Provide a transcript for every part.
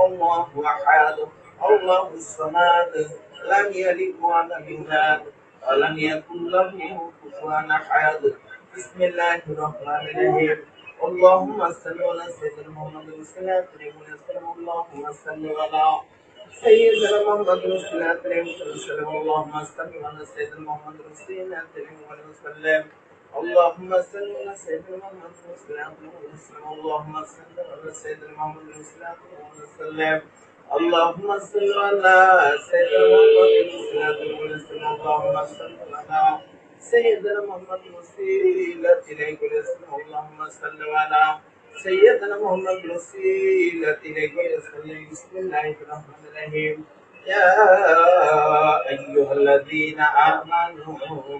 الله أحد الله الصمد لم يلد ولم يولد ولم يكن له كفوا أحد بسم الله الرحمن الرحيم اللهم صل على سيدنا محمد وسلم وسلم اللهم صل على سيدنا محمد وسلم وسلم اللهم صل على سيدنا محمد وسلم وسلم اللهم صل على سيدنا محمد وسلم وسلم اللهم صل على سيدنا محمد وسلم وسلم اللهم صل على سيدنا محمد وسلم اللهم صل على سيدنا محمد وسيلة إليك الاسم اللهم صل على سيدنا محمد وسيلة إليك الاسم بسم الله الرحمن الرحيم. يا أيها الذين آمنوا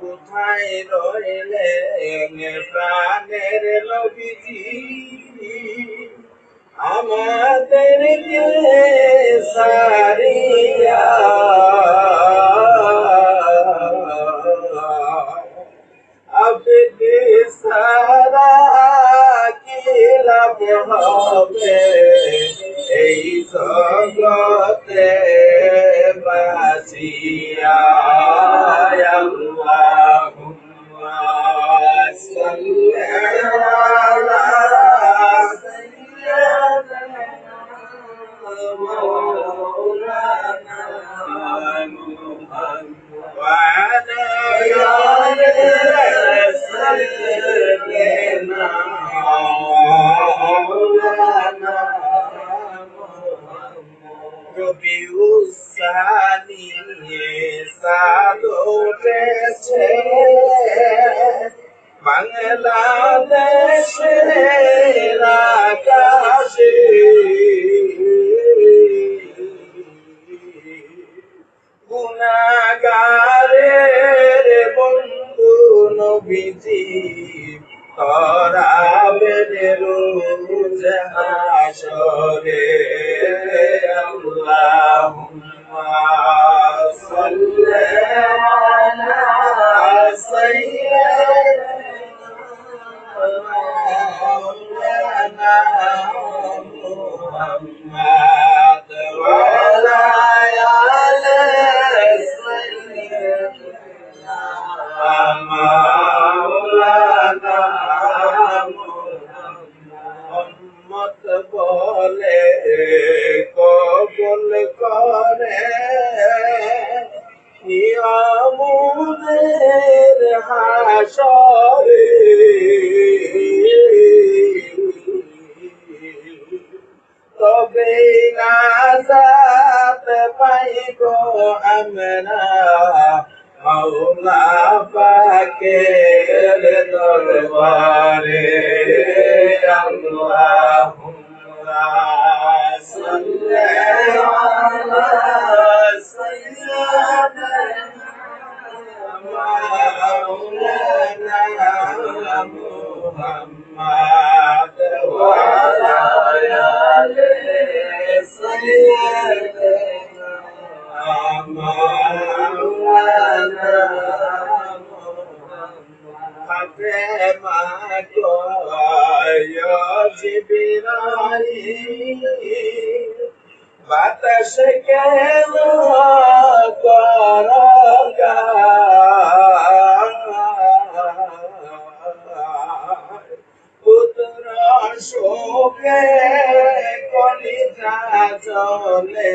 কোথায় রইলেন প্রাণের লবিজি আমাদেরকে সারিয়া আপনি সারা কি লাভ হবে? এই জগতে বাসিয়া আল্লাহুম্মা সাল্লি দরবারে আল্লাহুম্মা বাতাস কেন করগা পুত্র শোকে কলিজা জলে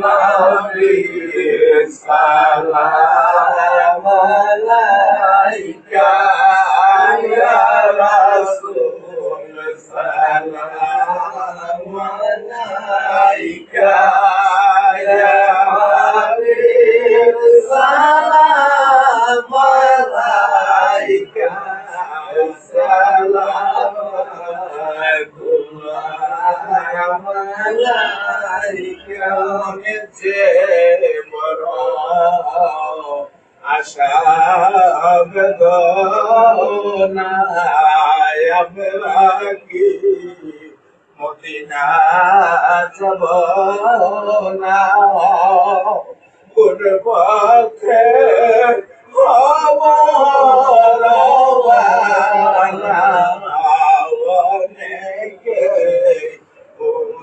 নবী সালাম আলাইকা ইয়া রাসূল সালাম আলাইকা ইয়া হাবিব সালাম আলাইকা মিছে বড় আশা বেদনায় আবরাকি মদিনা যাব না কোন পথে খবর অনেকে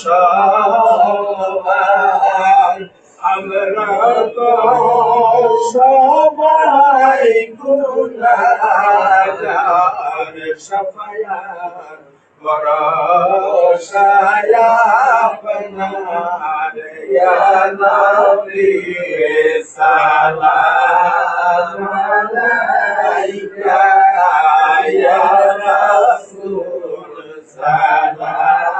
সবার আমরা তো সবাই গুনাহগার সাফায়াত বরসায় আপনার নবী সালাম আলাইকা ইয়া রাসূল সালাম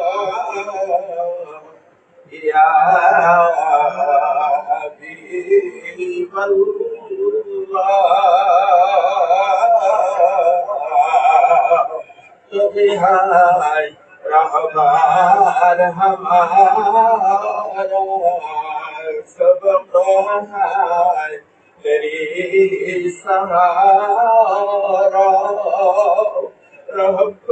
يا حبيب الله هاي رحمان ہمارا سبق ہے تیری سہارا رب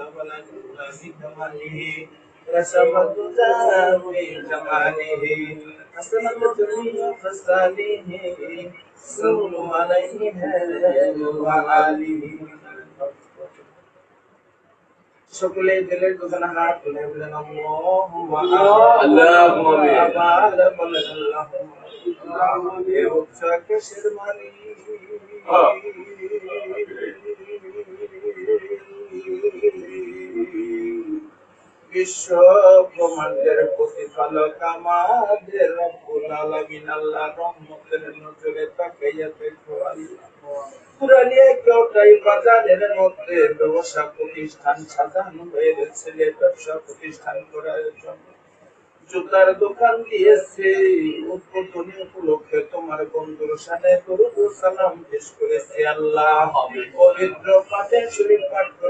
رسول الله ولا كنا في كماله رشفت في جماله حسنت جميع فساله صلوا عليه وآله সকলে দিলের দোকানে হাত তুলে বলেন আল্লাহুম্মা আল্লাহুম্মা আবার বলেন আল্লাহুম্মা এ উচ্চাকে শিরমানি বিশ্ব ব্রহ্মাণ্ডের প্রতিপালক আমাদের রব্বুল আলামিন আল্লাহ রহমতের নজরে তাকাইয়া দেখো আল্লাহ। পুরানিয়া কেউটাই বাজারের মধ্যে ব্যবসা প্রতিষ্ঠান সাজানো হয়ে গেছে ব্যবসা প্রতিষ্ঠান করার জন্য। জুতার দোকান দিয়েছে উদ্বোধনী উপলক্ষে তোমার বন্ধুর সাথে দরুদ সালাম পেশ করেছে আল্লাহ। পবিত্র পাঠে শরীফ পাঠ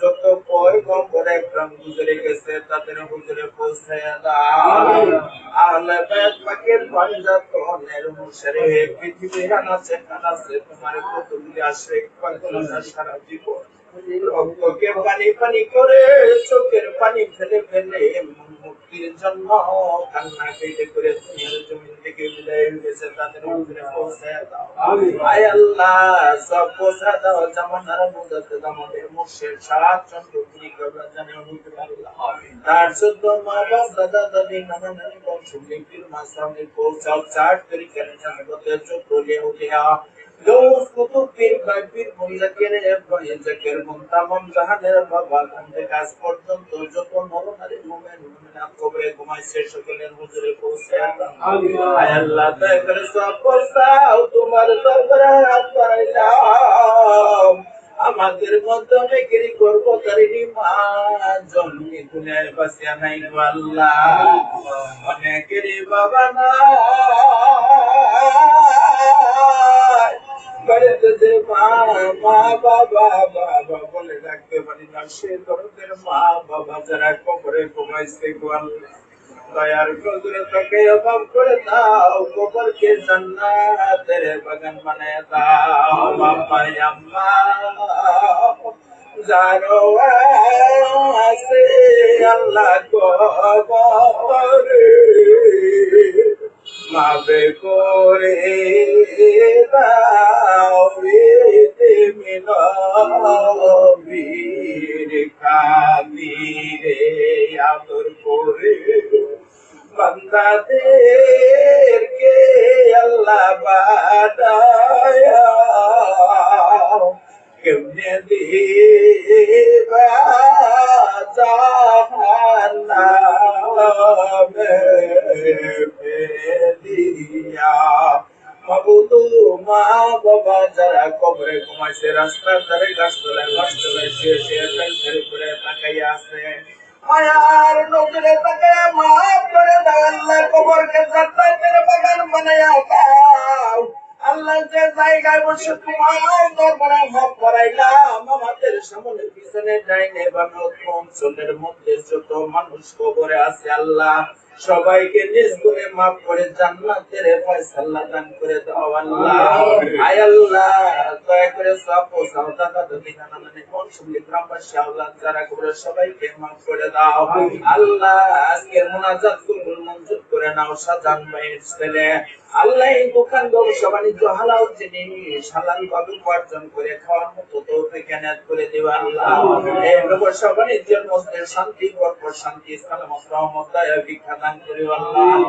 যত পয়গম্বর একরাম গুজরে গেছে, তাদের হুজুরে পৌঁছায়া দাও আহলে পৃথিবীর আনাচে কতগুলি আশ্রয় পাগল সারা জীবন। রক্তকে পানি পানি করে চোখের পানি ফেলে ফেলে মুক্তির জন্য কান্না কেটে করে দুনিয়ার জমিন থেকে বিদায় হয়েছে তাদের হুজুরে পৌঁছায় দাও। আয় আল্লাহ সব পৌঁছা দাও জামানার মুদাতে আমাদের মুর্শিদ সাত চন্দ্র তুমি কবরা জানে হুজুর আল্লাহ তার চোদ্দ মা বাপ দাদা দাদি নানা নানি বংশ লিপির মাসামনে পৌঁছাও চার তরিকার জানবতে চোদ্দ লেউলিয়া গৌস কুতুব পীর ভাই পীর মুল্লাকের এরপরে জাকের মুন্তামাম জাহানের বাবা কান্দে কাজ পর্যন্ত যত নর নারী মুমিন মুমিনাত কবরে ঘুমাইছে সকলের হুজুরে পৌঁছে আয় আল্লাহ তাই করে সব পৌঁছাও তোমার দরবারে হাত বাড়াইলাম আমাদের মাধ্যমে গিরি করব তারিনি মা জন্মি দুনিয়ার বাসিয়া নাই আল্লাহ। অনেকেরই বাবা যে মা বাবা বাবা বলে ডাকতে পারি না, সে দরদের মা বাবা যারা কবরে ঘুমাইছে গো আল্লাহ। দয়ার গজরে তাকে অভাব করে দাও কবরকে জান্নাতের বাগান বানায় দাও। বাবা আম্মা, যারো আছে আল্লাহ কবরে মাবে করে দাও মিনবীর কাদিরে আদর করে বান্দাদেরকে আল্লাহ বাদায়া কেমনে দিবা জাহান্নামে? কবরে ঘুমাইছে রাস্তার ধারে গাছতলায় গাছতলায় শুয়ে শুয়ে ফেলফেল করে তাকাইয়া আছে মায়ার নজরে তাকাইয়া মাফ করে দাও আল্লাহ কবরকে জান্নাতের বাগান বানাইয়া দাও আল্লাহ যে জায়গায় বসে তোমার দরবারে হক করাইলাম আমাদের সামনে পিছনে ডাইনে বামে অঞ্চলের মধ্যে যত মানুষ কবরে আছে আল্লাহ। সবাইকে নিজ করে মাফ করে জান্নাতের ফয়সালা দান করে দাও আল্লাহ। আয় আল্লাহ দয়া করে সব পোষাও দাদা দাদি নানা নানি বংশগুলি গ্রামবাসী আল্লাহ যারা করে সবাইকে মাফ করে দাও। আল্লাহ আজকের মোনাজাত কবুল মঞ্জুর করে নাও সাজান ভাইয়ের ছেলে। আল্লাহ এই দোকান ব্যবসা বাণিজ্য হালাল জিনিস হালাল ভাবে উপার্জন করে খাওয়ার মতো তৌফিক এনায়েত করে দিবা আল্লাহ। এই ব্যবসা বাণিজ্যের মধ্যে শান্তি বরকত শান্তি সালামত রহমত দয়া ভিক্ষা দান করে আল্লাহ।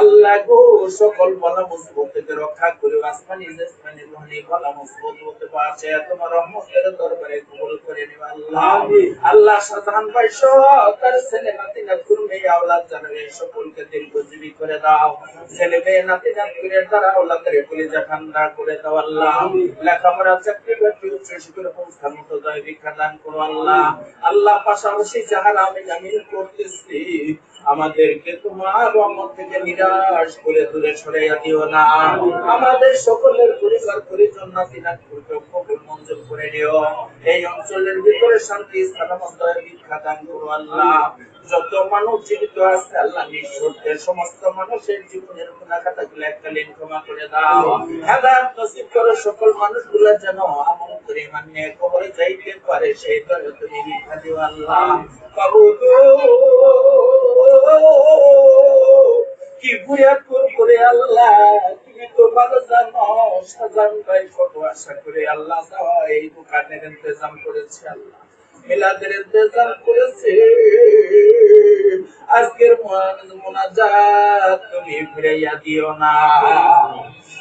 আল্লাহ গো সকল বলা মুসিবত থেকে রক্ষা করে আসমানি জসমানি রুহানি বলা মুসিবত হতে পারছে তোমার রহমতের দরবারে কবুল করে নিবা আল্লাহ। আল্লাহ সাধারণ ভাই সহ তার ছেলে নাতি নাতুর মেয়ে আওলাদ জানাবে সকলকে দীর্ঘজীবী করে দাও। ছেলে মেয়ে নাতি দ্বারা আওলাদের কলিজা ঠান্ডা করে দাও আল্লাহ। লেখাপড়া চাকরি বাকরি উচ্চ শিক্ষার সংস্থার মতো দয় ভিক্ষা দান করো আল্লাহ। আল্লাহ পাশাপাশি যাহারা আমি জামিন করতেছি আমাদেরকে তোমার রহমত থেকে নিরাশ করে দূরে সরাইয়া দিও না। আমাদের সকলের পরিবার পরিজন নাতি নাতকুরকে কবুল মঞ্জুর করে নিও। এই অঞ্চলের ভিতরে শান্তি স্থাপন ভিক্ষা দান আল্লাহ। যত মানুষ জীবিত আছে, আল্লাহ নিঃশর্তের সমস্ত মানুষের জীবনের গুণাখাতা গুলো এককালীন ক্ষমা করে দাও। হেদায়ত নসিব করো সকল মানুষগুলো যেন আমল করে মানে কবরে যাইতে পারে। সেই দয়া তুমি দিও আল্লাহ। কি করে আল্লাহ, তুমি তো ভালো জানো, সাজান ভাই কত আশা করে আল্লাহ এই দোকানের ইন্তজাম করেছে আল্লাহ। মিলাদের ইন্তজার করেছে। আজকের মোনাজাত তুমি ফিরাইয়া দিও না।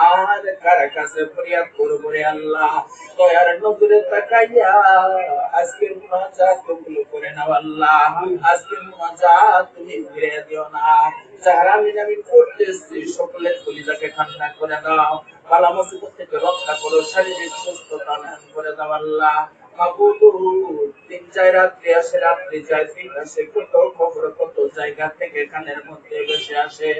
আর কার কাছে ফরিয়াদ করব রে আল্লাহ? দয়ার নজরে তাকাইয়া আজকের মুনাজাত কবুল করে নাও আল্লাহ। আজকের মুনাজাত তুমি ফিরে দিও না। যারা মিনামিন করতেছি, সকলের কলিজাকে ঠান্ডা করে দাও। বালা মুসিবত থেকে রক্ষা করো, শারীরিক সুস্থতা দান করে দাও আল্লাহ। তিন চার রাত্রি আসে রাত্রি যায় তিন আসে কত খবর কত জায়গা থেকে কানের মধ্যে বসে আসে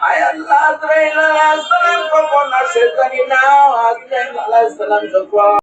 আয় আল্লাহ আলাইহিস সালাম কখন আসে জানি না আজরাইল আলাইহিস সালাম যখন